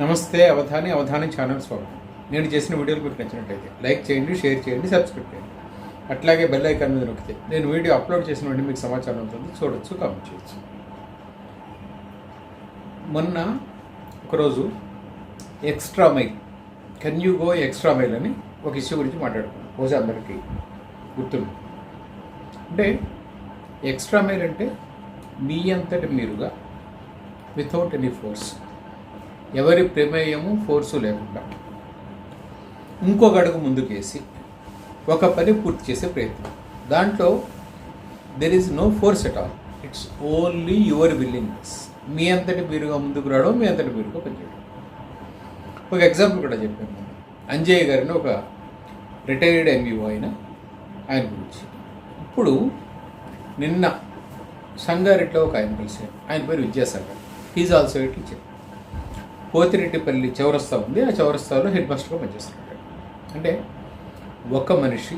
నమస్తే అవధాని అవధాని ఛానల్ స్వాగతం. నేను చేసిన వీడియోలు మీకు నచ్చినట్లయితే లైక్ చేయండి షేర్ చేయండి సబ్స్క్రైబ్ చేయండి. అట్లాగే బెల్ ఐకాన్ మీద నొక్కితే నేను వీడియో అప్లోడ్ చేసిన వెంటనే మీకు సమాచారం ఉంటుంది చూడొచ్చు కామెంట్ చేయొచ్చు. మొన్న ఒకరోజు extra mile can you go extra mile అని ఒక ఇష్యూ గురించి మాట్లాడుకున్నాను బహుశా అందరికీ గుర్తుంది అంటే ఎక్స్ట్రా మైల్ అంటే మీ అంతటి మీరుగా వితౌట్ ఎనీ ఫోర్స్ ఎవరి ప్రమేయము ఫోర్సు లేకుండా. ఇంకొక అడుగు ముందుకేసి ఒక పని పూర్తి చేసే ప్రయత్నం. దాంట్లో there is no force at all it's only your willingness మీ అంతటి మీరుగా ముందుకు రావడం మీ అంతటి మీరుగా పనిచేయడం. ఒక ఎగ్జాంపుల్ కూడా చెప్పాను. నేను. అంజయ్య గారిని ఒక రిటైర్డ్ ఎంఈఓ అయిన ఆయన గురించి. ఇప్పుడు నిన్న సంగారెడ్డిలో ఒక ఆయన కలిసాను ఆయన పేరు Vidyasagar. He's also it teacher Pothireddypalli చౌరస్తా ఉంది. ఆ చౌరస్తాలో హెడ్ మాస్టర్గా పనిచేస్తున్నాడు అంటే ఒక మనిషి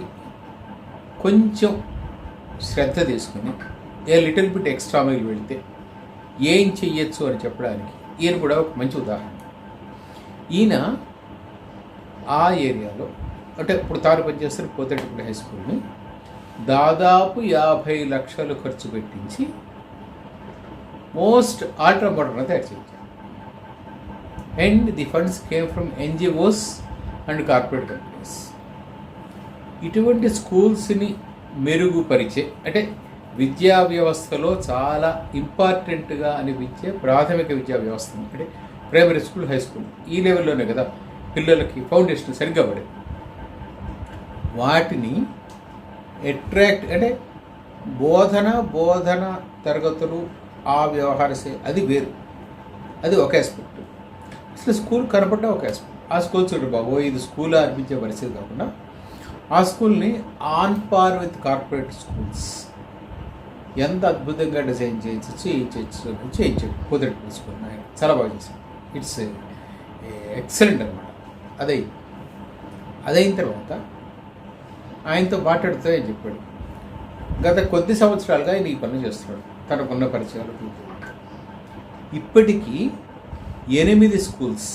కొంచెం శ్రద్ధ తీసుకుని a little bit extra mile వెళితే ఏం చెయ్యొచ్చు? అని చెప్పడానికి ఈయన కూడా ఒక మంచి ఉదాహరణ. ఈయన ఆ ఏరియాలో అంటే ఇప్పుడు తాను పనిచేస్తున్న పోతిరెడ్డిపల్లి హై స్కూల్ని దాదాపు యాభై లక్షలు ఖర్చు పెట్టించి మోస్ట్ ఆల్ట్రా మోడర్న్ తయారు చేయొచ్చు and the funds came from NGOs and corporate companies ఇటువంటి స్కూల్స్ని మెరుగుపరిచే అంటే విద్యా వ్యవస్థలో చాలా ఇంపార్టెంట్గా అనిపించే ప్రాథమిక విద్యా వ్యవస్థ అంటే ప్రైమరీ స్కూల్ హై స్కూల్ ఈ లెవెల్లోనే కదా పిల్లలకి ఫౌండేషన్ సరిగ్గా పడే వాటిని అట్రాక్ట్ అంటే బోధన బోధన తరగతులు ఆ వ్యవహార అది వేరు. అది ఒక ఆస్పెక్ట్. అసలు స్కూల్ కనపడ్డా ఒక ఆ స్కూల్ చూడు బాబు ఇది స్కూల్ అనిపించే పరిస్థితి కాకుండా ఆ స్కూల్ని on par with corporate schools. ఎంత అద్భుతంగా డిజైన్ చేయించచ్చు చేయించచ్చు చేయించాడు కుదిరి స్కూల్ ఆయన చాలా బాగా చేశాడు ఇట్స్ ఎక్సలెంట్ అనమాట అదే అదైన తర్వాత ఆయనతో మాట్లాడుతూ ఆయన చెప్పాడు గత కొద్ది సంవత్సరాలుగా ఆయన ఈ పనులు చేస్తున్నాడు. తనకున్న పరిచయాలు ఇప్పటికీ ఎనిమిది స్కూల్స్.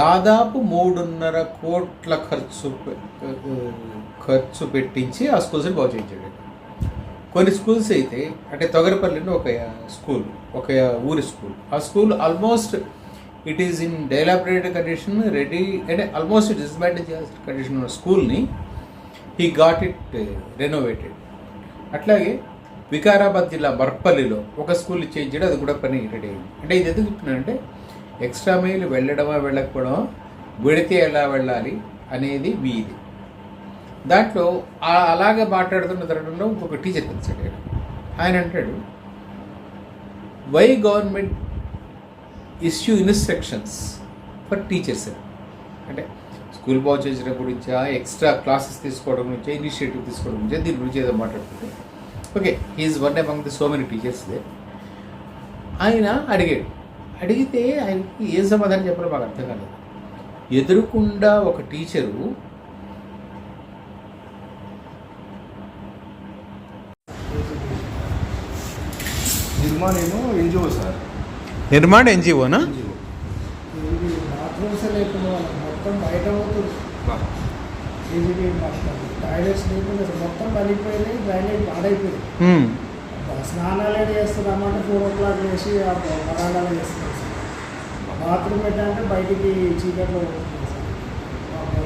దాదాపు మూడున్నర కోట్ల ఖర్చు ఖర్చు పెట్టించి ఆ స్కూల్స్ని బాగు చేయించాడు. కొన్ని స్కూల్స్ అయితే అంటే తొగరపల్లిలో ఒక స్కూల్ ఒక ఊరి స్కూల్. ఆ school almost it is in developed condition ready అంటే ఆల్మోస్ట్ డిస్బాండేజ్ కండిషన్ ఉన్న స్కూల్ని హీ గాట్ ఇట్ రెనోవేటెడ్ అట్లాగే వికారాబాద్ జిల్లా బర్పల్లిలో ఒక స్కూల్ చేయించాడు అది కూడా పని రెడీ అయింది. అంటే ఇది ఎందుకు చెప్తున్నానంటే ఎక్స్ట్రా మైల్ వెళ్ళడమా వెళ్ళకపోవడమా వెడితే ఎలా వెళ్ళాలి అనేది వీధి. దాంట్లో అలాగే మాట్లాడుతున్న తరుణంలో ఇంకొక టీచర్ కలిసాడు ఆయన. ఆయన అంటాడు why government issue instructions for teachers అంటే స్కూల్ బాగు చేసిన గురించా ఎక్స్ట్రా క్లాసెస్ తీసుకోవడం గురించా ఇనిషియేటివ్ తీసుకోవడం గురించా దీని గురించి ఏదో మాట్లాడుతుంటే okay he is one among the so many teachers they ఆయన అడిగాడు అడిగితే ఆయనకి ఏ సమాధానం చెప్పాలో మాకు అర్థం కాలేదు ఎదురుకుండా ఒక టీచరు నిర్మాణ్ ఏమో ఎన్జిఓ సార్ నిర్మాణ ఎన్జిఓనా మొత్తం బయట అవుతుంది ఇది మొత్తం టాయిలెట్స్ లేకుండా మొత్తం పలిపోయినాయి డ్రైనేజ్ పాడైపోయింది. స్నానాలు చేస్తున్నామంటే ఫోర్ ఓ క్లాక్ వేసి ఆ వరాండాలు చేస్తున్నాం సార్. బాత్రూమ్ పెట్టాలంటే బయటికి చీకట్లో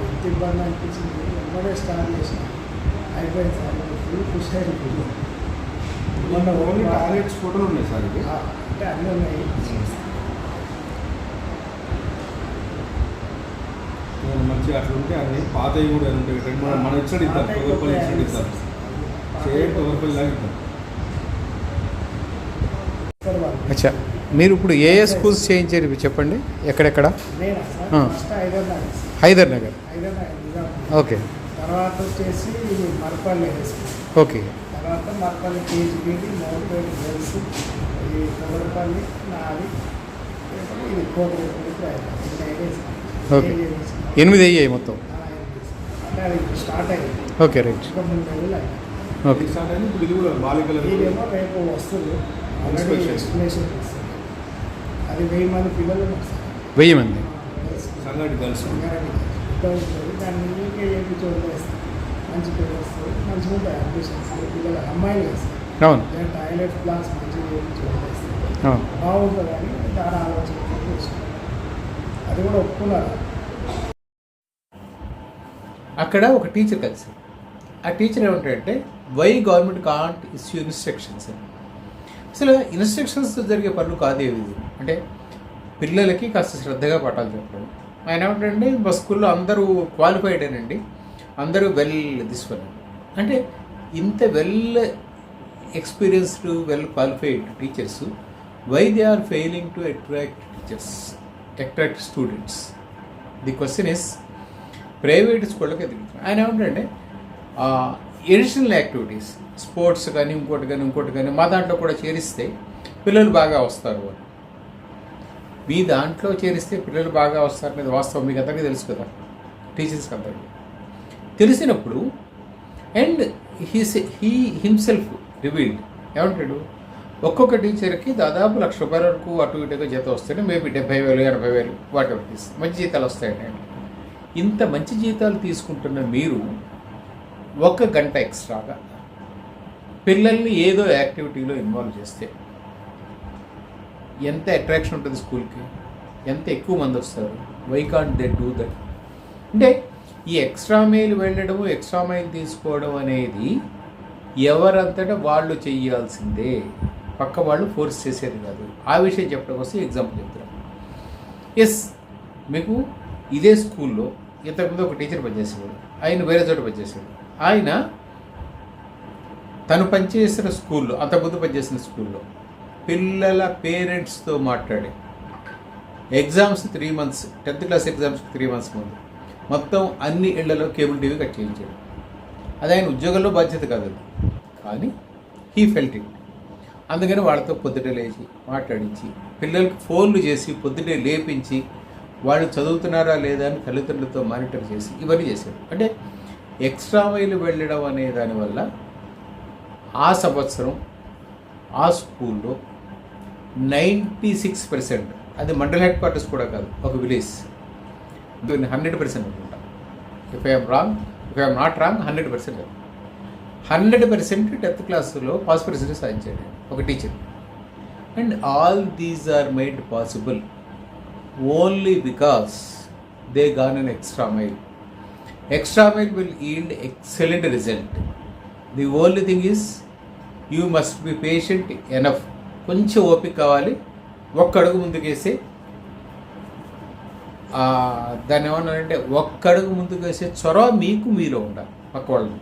ఎంత ఇబ్బంది అనిపించింది. వెంబడే స్టార్ట్ చేసిన. అయిపోయింది సార్. ఫుల్ ఖుషి అయిపోయింది ఓన్లీ టాయిలెట్స్ ఫోటోలు ఉన్నాయి సార్ అంటే అన్నీ ఉన్నాయి. మంచిగా అట్లా ఉంటే అన్ని పాతవి కూడా ఉంటాయి రెండు మూడు మన ఇచ్చాడు ఇద్దాం కూడా ఇచ్చాడు ఇద్దాం. చేయండి తొగరపల్లి లాగా ఇద్దాం. అచ్చా మీరు ఇప్పుడు ఏ ఏ స్కూల్స్ చేయించారు ఇవి చెప్పండి? ఎక్కడెక్కడ? హైదర్ నగర్. ఓకే. తర్వాత వచ్చేసి మరపల్లి ఓకే. తర్వాత మరపల్లి కేజీబీడి మోర్పేట గర్ల్స్ ఇది తొగరపల్లి నాది ఇది కోకరేపల్లి ఓకే. ఎనిమిది అయ్యాయి మొత్తం. స్టార్ట్ అయ్యింది ఓకే రైట్. ఓకే. అది వెయ్యి మంది. పిల్లలు వెయ్యి మంది మంచి పేరు వస్తుంది మంచిగా ఉంటాయి అడ్మిషన్స్ పిల్లలు అమ్మాయిలు వేస్తారు అవును. టాయిలెట్ క్లాస్ మంచిగా బాగుంటుంది అని దాని ఆలోచన చేసినాం. అది కూడా ఒప్పుకున్నారు. అక్కడ ఒక టీచర్ కలిసి ఆ టీచర్ ఏమంటాడంటే why government can't issue instructions అని. అసలు ఇన్స్ట్రక్షన్స్ జరిగే పనులు కాదు ఏవి? ఇది. అంటే పిల్లలకి కాస్త శ్రద్ధగా పట్టాలి చెప్పడం. ఆయన ఏమంటాడంటే మా స్కూల్లో అందరూ క్వాలిఫైడ్ అండి అందరూ వెల్ దిస్ వన్ అంటే ఇంత well experienced well qualified teachers why they are failing to attract teachers attract students the question is private స్కూళ్ళకి ఎదుగుతున్నాం ఆయన ఏమంటే ఎడిషనల్ యాక్టివిటీస్ స్పోర్ట్స్ కానీ ఇంకోటి కానీ ఇంకోటి కానీ మా దాంట్లో కూడా చేరిస్తే పిల్లలు బాగా వస్తారు అని. మీ దాంట్లో చేరిస్తే పిల్లలు బాగా వస్తారు అనేది వాస్తవం. మీకు అందరికీ తెలుసు కదా. టీచర్స్కి అందరికీ. తెలిసినప్పుడు and he he himself revealed ఏమంటాడు? ఒక్కొక్క టీచర్కి దాదాపు లక్ష రూపాయల వరకు అటు ఇటుగా జీతం వస్తేనే మేబీ డెబ్బై వేలు ఎనభై వేలు వాటి ఎవర్ మంచి జీతాలు వస్తాయండి. ఇంత మంచి జీతాలు తీసుకుంటున్న మీరు ఒక గంట ఎక్స్ట్రాగా పిల్లల్ని ఏదో యాక్టివిటీలో ఇన్వాల్వ్ చేస్తే ఎంత అట్రాక్షన్ ఉంటుంది స్కూల్కి? ఎంత ఎక్కువ మంది వస్తారు? Why can't they do that? అంటే ఈ ఎక్స్ట్రా మైల్ వెళ్ళడము ఎక్స్ట్రా మైల్ తీసుకోవడం అనేది ఎవరంతటా వాళ్ళు చెయ్యాల్సిందే. పక్క వాళ్ళు ఫోర్స్ చేసేది కాదు. ఆ విషయం చెప్పడం కోసం ఎగ్జాంపుల్ చెప్తున్నాను ఎస్ మీకు ఇదే స్కూల్లో ఇంతకుముందు ఒక టీచర్ పనిచేసేవాడు. ఆయన వేరే చోట పనిచేసేవాడు. ఆయన తను పనిచేసిన స్కూల్లో అంతకుముందు పనిచేసిన స్కూల్లో పిల్లల పేరెంట్స్తో మాట్లాడి exams three months tenth class exams three months ముందు మొత్తం అన్ని ఇళ్ళలో కేబుల్ టీవీ కట్ చేయించాడు. అది ఆయన ఉద్యోగంలో బాధ్యత కాదు కానీ హీ ఫెల్ట్ ఇట్ అందుకని వాళ్ళతో పొద్దుటే లేచి మాట్లాడించి పిల్లలకు ఫోన్లు చేసి పొద్దుటే లేపించి వాళ్ళు చదువుతున్నారా లేదా అని తల్లిదండ్రులతో మానిటర్ చేసి ఇవన్నీ చేశారు. అంటే ఎక్స్ట్రా మైలు వెళ్ళడం అనే దానివల్ల ఆ సంవత్సరం ఆ స్కూల్లో నైంటీ సిక్స్ పర్సెంట్ అది మండల్ హెడ్ క్వార్టర్స్ కూడా కాదు ఒక విలేజ్ హండ్రెడ్ పర్సెంట్ అనుకుంటా. If I'm wrong if I'm not wrong hundred percent hundred percent tenth క్లాస్లో పాస్ పర్సెంట్ సాధించాడు ఒక teacher and all these are made possible only because they gone an extra mile extra mile will yield excellent result the only thing is you must be patient enough కొంచెం ఓపిక కావాలి. ఒక్క అడుగు ముందుకేసి. దాన్ని ఏమన్నారంటే ఒక్క అడుగు ముందుకేసే చొరవ మీకు మీలో ఉండాలి. పక్క వాళ్ళు